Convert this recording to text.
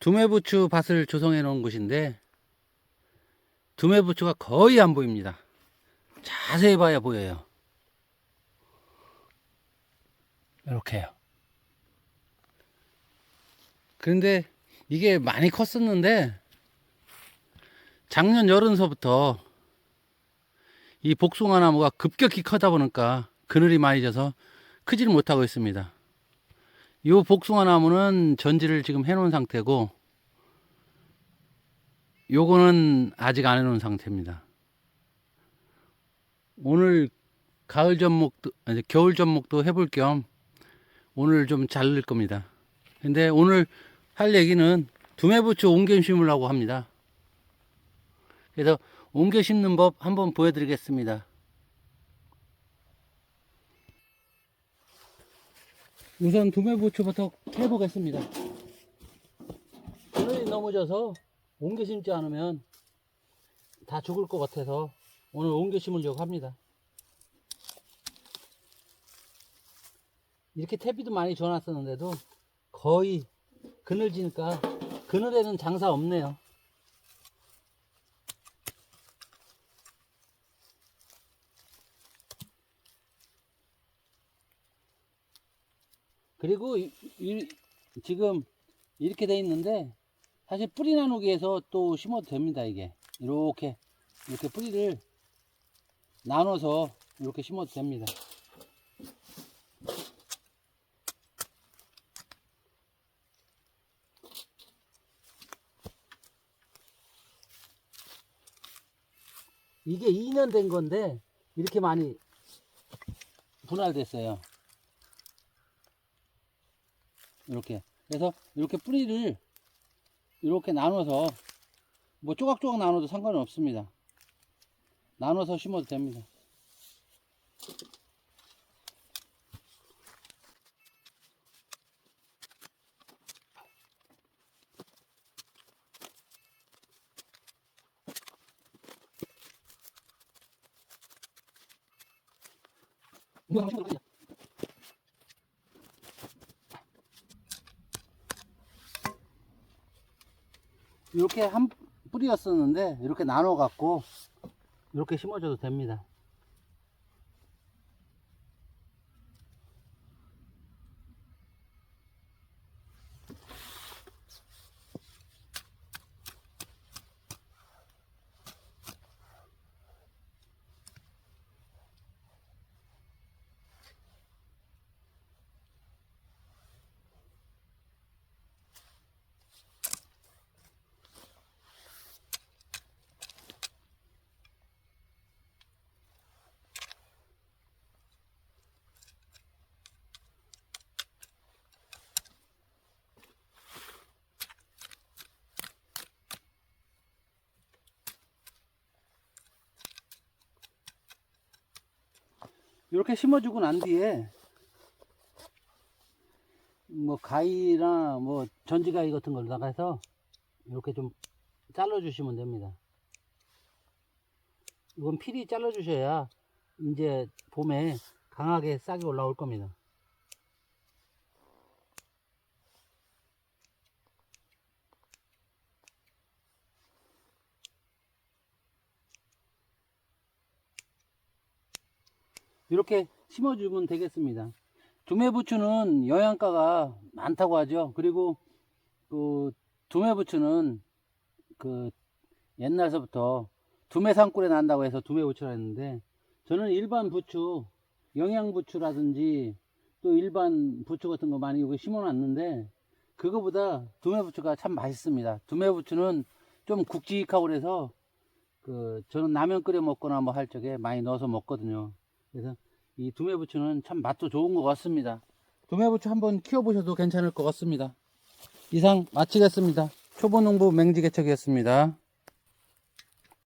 두메부추 밭을 조성해 놓은 곳인데 두메부추가 거의 안 보입니다. 자세히 봐야 보여요. 이렇게요. 그런데 이게 많이 컸었는데 작년 여름서부터 이 복숭아 나무가 급격히 커다 보니까 그늘이 많이 져서 크지를 못하고 있습니다. 이 복숭아 나무는 전지를 지금 해놓은 상태고 요거는 아직 안 해놓은 상태입니다. 오늘 가을 전목도 아니 겨울 전목도 해볼 겸 오늘 좀 자를 겁니다. 근데 오늘 할 얘기는 두메부추 옮겨 심으려고 합니다. 그래서 옮겨 심는 법 한번 보여드리겠습니다. 우선 두메부추부터 해보겠습니다. 그늘이 너무 져서 옮겨 심지 않으면 다 죽을 것 같아서 오늘 옮겨 심으려고 합니다. 이렇게 퇴비도 많이 줘놨었는데도 거의 그늘지니까 그늘에는 장사 없네요. 그리고 이- 이- 지금 이렇게 돼 있는데 사실 뿌리 나누기 위해서 또 심어도 됩니다 이게. 이렇게 이렇게 뿌리를 나눠서 이렇게 심어도 됩니다. 이게 2년 된 건데 이렇게 많이 분할됐어요 이렇게. 그래서 이렇게 뿌리를 이렇게 나눠서 뭐 조각조각 나눠도 상관은 없습니다. 나눠서 심어도 됩니다 이렇게 한 뿌리였었는데 이렇게 나눠 갖고 이렇게 심어줘도 됩니다. 이렇게 심어주고 난 뒤에 뭐 가위나 뭐 전지가위 같은 걸 나가서 이렇게 좀 잘라 주시면 됩니다. 이건 필히 잘라 주셔야 이제 봄에 강하게 싹이 올라올 겁니다. 이렇게 심어주면 되겠습니다. 두메부추는 영양가가 많다고 하죠. 그리고 그 두메부추는 그 옛날서부터 두메산골에 난다고 해서 두메부추라 했는데 저는 일반 부추, 영양부추라든지 또 일반 부추 같은 거 많이 여기 심어놨는데 그거보다 두메부추가 참 맛있습니다. 두메부추는 좀 굵직하고 그래서 그 저는 라면 끓여 먹거나 뭐 할 적에 많이 넣어서 먹거든요. 그래서 이 두메부추는 참 맛도 좋은 것 같습니다. 두메부추 한번 키워보셔도 괜찮을 것 같습니다. 이상 마치겠습니다. 초보농부 맹지개척이었습니다.